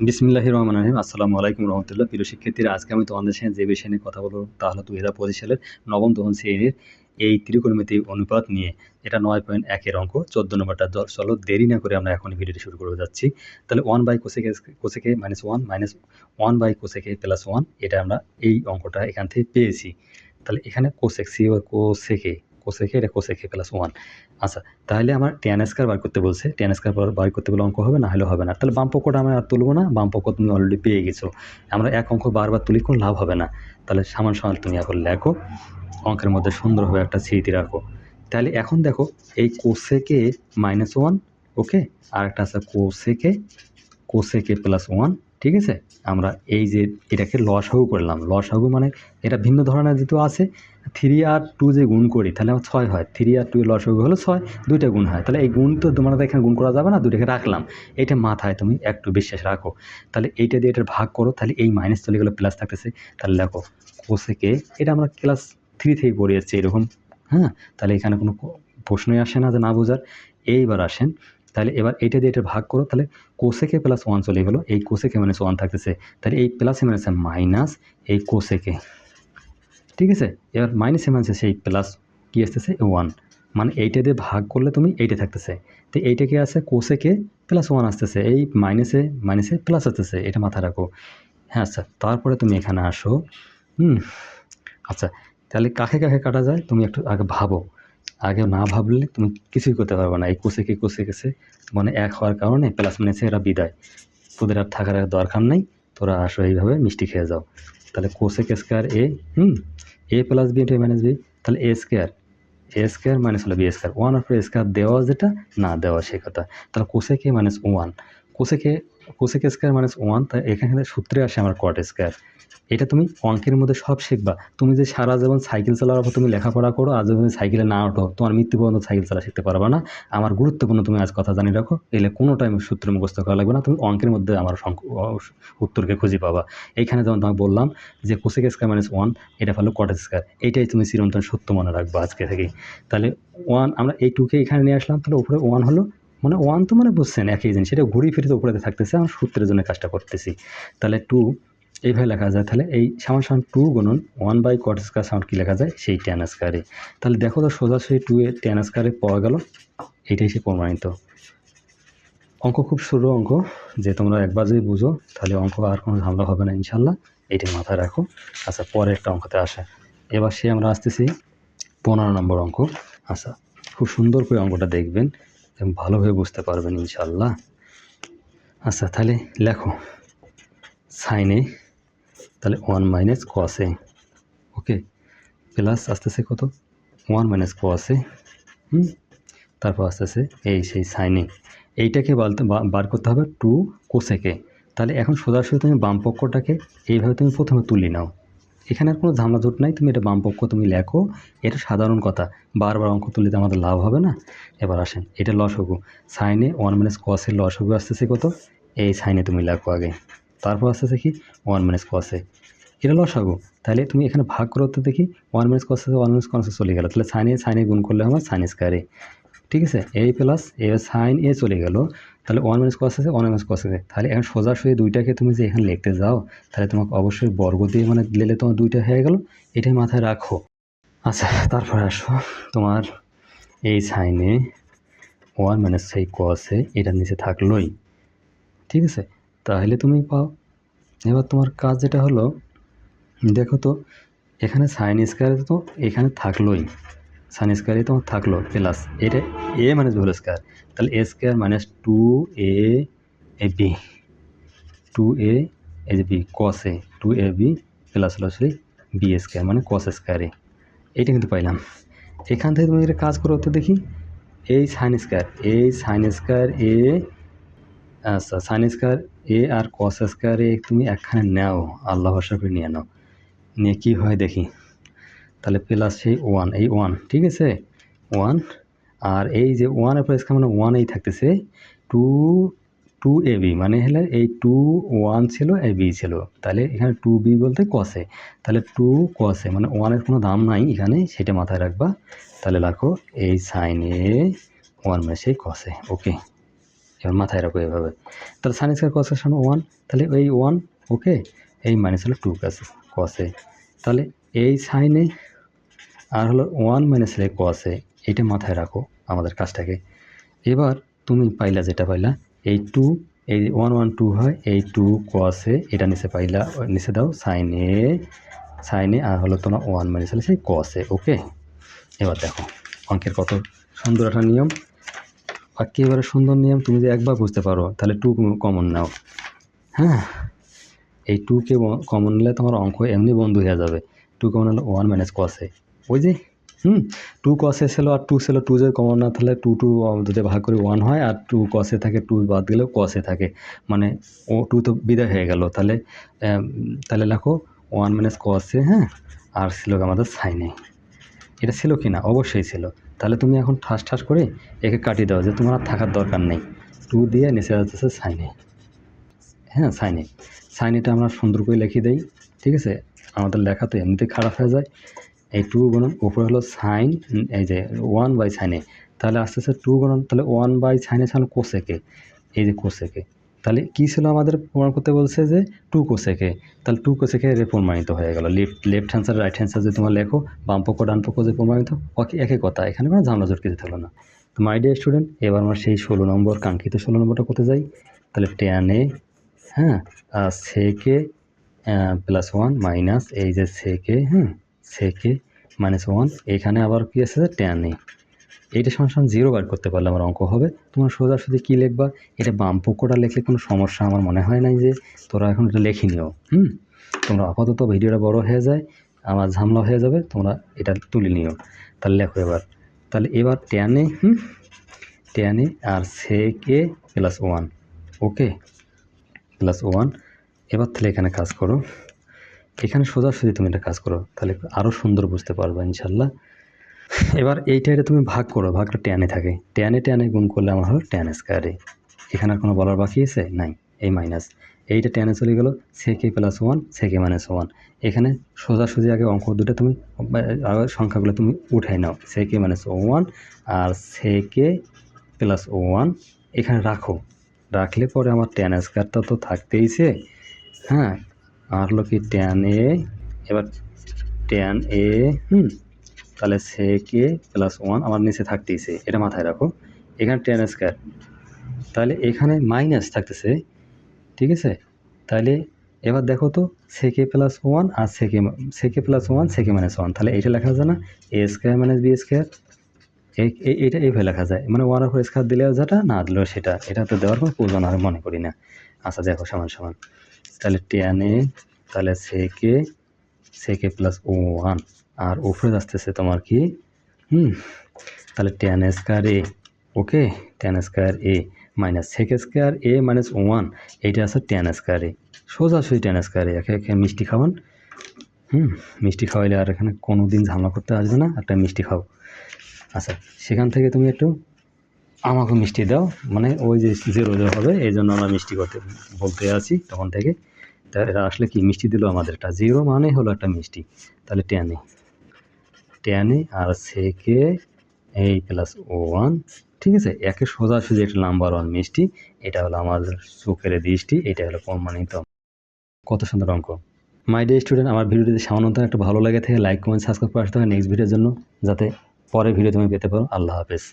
বিসমিল্লাহির রহমান রহিম। আসসালামু আলাইকুম রহমতুল্লাহ। প্রিয় শিক্ষার্থীরা, আজকে আমি তোমাদের সাথে যে বিষয় নিয়ে কথা বলব, তা হলো দুই হাজার পঁচিশ সালের নবম দহন শ্রেণির এই ত্রিকোণমিতি অনুপাত নিয়ে। এটা নয় পয়েন্ট একের অঙ্ক, চোদ্দ নম্বরটা দ- চলো দেরি না করে আমরা এখন ভিডিওটি শুরু করে যাচ্ছি। তাহলে one by cosec A cosec A minus one minus one by cosec A plus one এটা আমরা এই অঙ্কটা এখান থেকে পেয়েছি। তাহলে এখানে কোসেক সি বা কোসেকে কোসেকে এটা কোসেকে প্লাস ওয়ান আচ্ছা তাহলে আমার টেন স্কোয়ার বার করতে বলছে টেন স্কোয়ার বার করতে বলে অঙ্ক হবে না হলে হবে না। তাহলে বাম পক্ষটা আমরা আর তুলবো না, বাম পক্ষ তুমি অলরেডি পেয়ে গেছো। আমরা এক অঙ্ক বারবার তুলি, কোনো লাভ হবে না। তাহলে সামান সামান তুমি এখন লেখো, অঙ্কের মধ্যে সুন্দরভাবে একটা স্মৃতি রাখো। তাহলে এখন দেখো, এই cosec A minus one okay আর একটা আছে কোসেকে কোসেকে প্লাস ওয়ান ঠিক আছে? আমরা এই যে এটাকে লসাগু করলাম। লসাগু মানে এটা ভিন্ন ধরনের যেহেতু আছে থ্রি আর টু যে গুণ করি, তাহলে আমার ছয় হয়। থ্রি আর টু লসাগু হলো ছয়, দুইটা গুণ হয়। তাহলে এই গুণ তো তোমার এখানে গুণ করা যাবে না, দুইটাকে রাখলাম। এটা মাথায় তুমি একটু বিশ্বাস রাখো। তাহলে এইটা দিয়ে এটার ভাগ করো, তাহলে এই মাইনাস চলে গেলো প্লাস থাকতেছে। তাহলে দেখো কোসেকে এটা আমরা ক্লাস থ্রি থেকে পড়ে যাচ্ছি এরকম হ্যাঁ? তাহলে এখানে কোনো প্রশ্নই আসে না যে না বোঝার। এইবার আসেন তাহলে এবার এইটা দিয়ে এটা ভাগ করো, তাহলে কোসেকে প্লাস ওয়ান চলে গেলো। এই কোসেকে মাইনাস ওয়ান থাকতেছে। তাহলে এই প্লাসে মাইনাসে মাইনাস এই কোসেকে ঠিক আছে? এবার মাইনাসে মাইনাসে সেই প্লাস কী আসতেছে? ওয়ান মানে এইটা দিয়ে ভাগ করলে তুমি এইটা থাকতেছে। তো এইটা কি আছে? কোসেকে প্লাস ওয়ান আসতেছে। এই মাইনাসে মাইনাসে প্লাস আসতেছে। এটা মাথায় রাখো। হ্যাঁ আচ্ছা তারপরে তুমি এখানে আসো। হুম আচ্ছা তাহলে কাকে কাকে কাটা যায়? তুমি একটু আগে ভাবো। আগে না ভাবলে তুমি কিছুই করতে পারবে না। এই কোসেকে কোসে গেছে মানে এক হওয়ার কারণে প্লাস মাইনাসে এরা বিদায়। তোদের আর থাকার দরকার নাই, তোরা আসো এইভাবে মিষ্টি খেয়ে যাও। তাহলে cosec square A hmm? A plus B into minus B তাহলে A square A square minus হলো B square one of square দেওয়া যেটা, না দেওয়া সেই কথা। তাহলে কোসেকে minus one cosec cosec square minus one তাই এখানে সূত্রে আসে আমার কট স্কোয়ার এটা তুমি অঙ্কের মধ্যে সব শিখবা। তুমি যে সারা জীবন সাইকেল চালার পর তুমি লেখাপড়া করো আজ তুমি সাইকেলে না ওঠো, তোমার মৃত্যু পর্যন্ত সাইকেল চালা শিখতে পারবা না। আমার গুরুত্বপূর্ণ তুমি আজ কথা জানি রাখো, এলে কোনো টাইম সূত্র মুখস্থ করা লাগবে না। তুমি অঙ্কের মধ্যে আমার উত্তরকে খুঁজে পাবা। এইখানে যেমন তোমাকে বললাম যে কোসেক স্কোয়ার মাইনাস ওয়ান এটা হলো কট স্কোয়ার এইটাই তুমি চিরন্তন সত্য মনে রাখবা আজকে থেকেই। তাহলে ওয়ান আমরা এই টুকে এখানে নিয়ে আসলাম। তাহলে উপরে ওয়ান হলো মানে ওয়ান তো মানে বুঝছেন একই জিনিস। সেটা ঘুরিয়ে ফিরে তো উপরে থাকতেছে, আমার সূত্রের জন্য কাজটা করতেছি। তাহলে টু এইভাবে লেখা যায়। তাহলে এই সামান সামান টু গুণন ওয়ান বাই কট স্কোয়ার সাউন্ড কী লেখা যায়? সেই টেন স্কোয়ারে তাহলে দেখো তো সোজাসুজি টু এ টেন স্কোয়ারে পাওয়া গেল। এটাই সে প্রমাণিত। অঙ্ক খুব সরু অঙ্ক, যে তোমরা একবার যদি বুঝো, তাহলে অঙ্ক আর কোনো ঝামেলা হবে না, ইনশাল্লাহ। এইটাই মাথায় রাখো। আচ্ছা পরে একটা অঙ্কতে আসে। এবার সে আমরা আসতেছি পনেরো নম্বর অঙ্ক। আচ্ছা খুব সুন্দর করে অঙ্কটা দেখবেন। ভালোভাবে বুঝতে পারবেন ইনশাল্লাহ আচ্ছা তাহলে লেখো। সাইনে তাহলে one minus cos A okay plus আসতেছে কত? ওয়ান মাইনাস কসে হুম? তারপর আসতেছে এই সেই সাইনে এইটাকে বার করতে হবে টু কোসেকে তাহলে এখন সোজাসুজি তুমি বাম পক্ষটাকে এইভাবে তুমি প্রথমে তুলে নাও। এখানে আর কোনো ঝামেলা জোট নাই। তুমি এটা বাম পক্ষ তুমি লেখো, এটা সাধারণ কথা। বারবার অঙ্ক তুললে তো আমাদের লাভ হবে না। এবার আসেন, এটা লসগু সাইনে ওয়ান মাইনাস কসের লসগু আসতেছে কত? এই সাইনে তুমি লেখো আগে। তারপর আসতেছে কি? ওয়ান মাইনাস কসে এটা লসাগু তাহলে তুমি এখানে ভাগ করতে দেখি ওয়ান মাইনাস কসে ওয়ান মাইনাস কসে চলে গেল। তাহলে সাইনে সাইনে গুণ করলে আমার সাইন স্কোয়ারে ঠিক আছে? এ প্লাস এ সাইন এ চলে গেল। তাহলে ওয়ান মাইনাস কস আছে ওয়ান মাইনাস কস আছে। তাহলে এখন সোজাসুজি দুইটাকে তুমি যে এখানে লিখতে যাও, তাহলে তোমাকে অবশ্যই বর্গ দিয়ে মানে দিলে তোমার দুইটা হয়ে গেল। এটাই মাথায় রাখো। আচ্ছা তারপরে আসো। তোমার এই সাইনে ওয়ান মাইনাস সেই কসে এটার নিচে থাকলোই। ঠিক আছে? তাহলে তুমি পাও। এবার তোমার কাজ যেটা হলো, দেখো তো, এখানে সাইন স্কোয়ারে তো, এখানে থাকলোই। সাইন স্কোয়ারে তোমার থাকল, প্লাস এটা A minus B whole square. তাহলে A square minus two A A B, two A A B cos A, two A B plus হলো সেই বি স্কোয়ার মানে কস স্কোয়ারে এইটা কিন্তু পাইলাম। এখান থেকে তুমি একটা কাজ করো, তো দেখি। এই সাইন স্কোয়ার এই সাইন স্কোয়ার এ আচ্ছা সাইন স্কোয়ার এ আর কস স্কোয়ার এ তুমি একখানে নাও আল্লাহ ভরসা করে নিয়ে নাও। নিয়ে কী হয় দেখি। তাহলে প্লাস সেই ওয়ান এই ওয়ান ঠিক আছে? ওয়ান আর এই যে ওয়ানের পর স্কোয়ার মানে ওয়ান এই থাকতেছে টু টু এ বি মানে হলে এই টু ওয়ান ছিল এ বি ছিল। তাহলে এখানে টু বি বলতে কসে তাহলে টু কসে মানে ওয়ানের কোনো দাম নাই এখানে, সেটা মাথায় রাখবা। তাহলে রাখো এই সাইনে ওয়ান মানে সেই কসে ওকে এবার মাথায় রাখো এভাবে। তাহলে সাইন স্কোয়ার কস এর ওয়ান তাহলে এই ওয়ান ওকে এই মাইনাস হলো টু কাছে কসে তাহলে এই সাইনে আর হলো ওয়ান মাইনাস হলে কসে এটা মাথায় রাখো আমাদের কাজটাকে। এবার তুমি পাইলা যেটা পাইলা, এই টু এই ওয়ান ওয়ান টু হয়, এই টু কসে এটা নিচে পাইলা, নিচে দাও সাইনে সাইনে আর হলো তোমার ওয়ান মাইনাস হলে সেই কসে ওকে এবার দেখো, অঙ্কের কত সুন্দর একটা নিয়ম। একেবারে সুন্দর নিয়ম, তুমি যদি একবার বুঝতে পারো, তাহলে টু কমন নাও। হ্যাঁ এই টুকে কমন নিলে তোমার অঙ্ক এমনি বন্ধ হয়ে যাবে। টু কমন হলে ওয়ান মাইনাস কসে ওই যে, হুম টু কসে ছিল আর টু ছিল টু যদি কমন না তাহলে টু টু যদি ভাগ করে ওয়ান হয় আর টু কসে থাকে টু বাদ গেলেও কসে থাকে। মানে ও টু তো বিদায় হয়ে গেল। তাহলে তাহলে লেখো ওয়ান মাইনাস কসে হ্যাঁ আর ছিল আমাদের সাইনে এটা ছিল কি না? অবশ্যই ছিল। তাহলে তুমি এখন ঠাস ঠাস করে একে কাটিয়ে দাও যে তোমার আর থাকার দরকার নেই। টু দিয়ে নিচে যাচ্ছে সাইনে হ্যাঁ সাইনে সাইনেটা আমরা সুন্দর করে লিখে দেই, ঠিক আছে? আমাদের লেখা তো খারাপ হয়ে যায়। এই টু গুণন উপরে হলো সাইন এই যে ওয়ান বাই সাইনে তাহলে আস্তে আস্তে টু গুণন, তাহলে ওয়ান বাই সাইনে ছিল কোসেকে এই যে কোসেকে তাহলে কী ছিল আমাদের প্রমাণ করতে বলছে যে টু কোসেকে তাহলে টু কোসেকে রে প্রমাণিত হয়ে গেল। Left left hand side right hand side যদি তোমার লেখো, বাম পক্ষ, ডান পক্ষ যে প্রমাণিত, ওকে একই কথা। এখানে কোনো ঝামেলা জট কিছু থাকল না। তো মাই ডিয়ার স্টুডেন্ট এবার আমরা সেই ষোলো নম্বর, কাঙ্ক্ষিত ষোলো নম্বরটা করতে যাই। তাহলে টেনে হ্যাঁ আর সেকে প্লাস ওয়ান মাইনাস এই যে সেকে হ্যাঁ সেকে মাইনাস ওয়ান এখানে আবার কী আছে? টেন এ এইটা সমান সমান জিরো বার করতে পারলে আমার অঙ্ক হবে। তোমার সোজাসুজি কী লিখবা? এটা বাম পক্ষটা লিখলে কোনো সমস্যা আমার মনে হয় নাই যে তোরা এখন এটা লেখি নিও। হুম? তোমরা আপাতত ভিডিওটা বড় হয়ে যায়, আমার ঝামেলা হয়ে যাবে, তোমরা এটা তুলে নিও। তাহলে লেখো এবার। তাহলে এবার টেনে হুম? টেনে আর সেকে plus one okay plus one এবার তাহলে এখানে কাজ করো। এখানে সোজাসুজি তুমি এটা কাজ করো, তাহলে আরও সুন্দর বুঝতে পারবে ইনশাল্লাহ। এবার এইটা এটা তুমি ভাগ করো, ভাগটা ট্যানে থাকে। ট্যানে ট্যানে গুণ করলে আমার হলো টেন স্কোয়ারে এখানে আর কোনো বলার বাকি আছে? নাই, এই মাইনাস এইটা টেনে চলে গেলো সেকে প্লাস ওয়ান সেকে মাইনাস ওয়ান এখানে সোজাসুজি আগে অঙ্ক দুটো তুমি সংখ্যাগুলো তুমি উঠাই নাও। সেকে মাইনাস ওয়ান আর সেকে প্লাস ওয়ান এখানে রাখো। রাখলে পরে আমার টেন স্কোয়ারটা তো থাকতেইছে হ্যাঁ? আর হলো কি টেন এ এবার টেন এ হুম, তাহলে সে কে প্লাস ওয়ান আমার নিচে থাকতেইছে এটা মাথায় রাখো। এখানে টেন স্কোয়ার তাহলে এখানে মাইনাস থাকতেছে, ঠিক আছে? তাহলে এবার দেখো তো সেকে প্লাস ওয়ান আর সেকে সেকে প্লাস ওয়ান সেকে মাইনাস ওয়ান তাহলে এইটা লেখা যায় না A square minus B square এইটা এইভাবে লেখা যায় মানে ওয়ান অফ স্কোয়ার দিলেও যেটা, না দিলেও সেটা এটা তো দেওয়ার কোনো প্রয়োজন আমি মনে করি না। আচ্ছা দেখো, সমান সমান। তাহলে টেনে তাহলে সেকে সেকে প্লাস ও ওয়ান আর উপরে আসতেছে তোমার কি? হুম, তাহলে tan square A okay tan square A minus sec square A minus one এইটা আছে টেন স্কোয়ার এ সোজাসুজি টেন স্কোয়ার এ একে একে মিষ্টি খাওয়ান। হুম, মিষ্টি খাওয়াইলে আর এখানে কোনো দিন ঝামেলা করতে আসবে না, একটা মিষ্টি খাও। আচ্ছা সেখান থেকে তুমি একটু আমাকে মিষ্টি দাও। মানে ওই যে জিরো হবে, এই জন্য আমরা মিষ্টি করতে বলতে আছি তখন থেকে। তা এরা আসলে কি মিষ্টি দিল আমাদের একটা জিরো মানে হলো একটা মিষ্টি। তাহলে টেনে টেনে আর সেকে এই প্লাস ওয়ান ঠিক আছে? একে সোজাসুজি একটা নাম্বার ওয়ান মিষ্টি। এটা হলো আমাদের চোখের দৃষ্টি, এটা হলো প্রমাণিত। কত সুন্দর অঙ্ক। মাই ডে স্টুডেন্ট আমার ভিডিওটি সামান্যত একটু ভালো লাগে থেকে লাইক কমেন্ট সাবস্ক্রাইব করে আসতে হবে নেক্সট ভিডিওর জন্য, যাতে পরের ভিডিও তুমি পেতে পারো। আল্লাহ হাফেজ।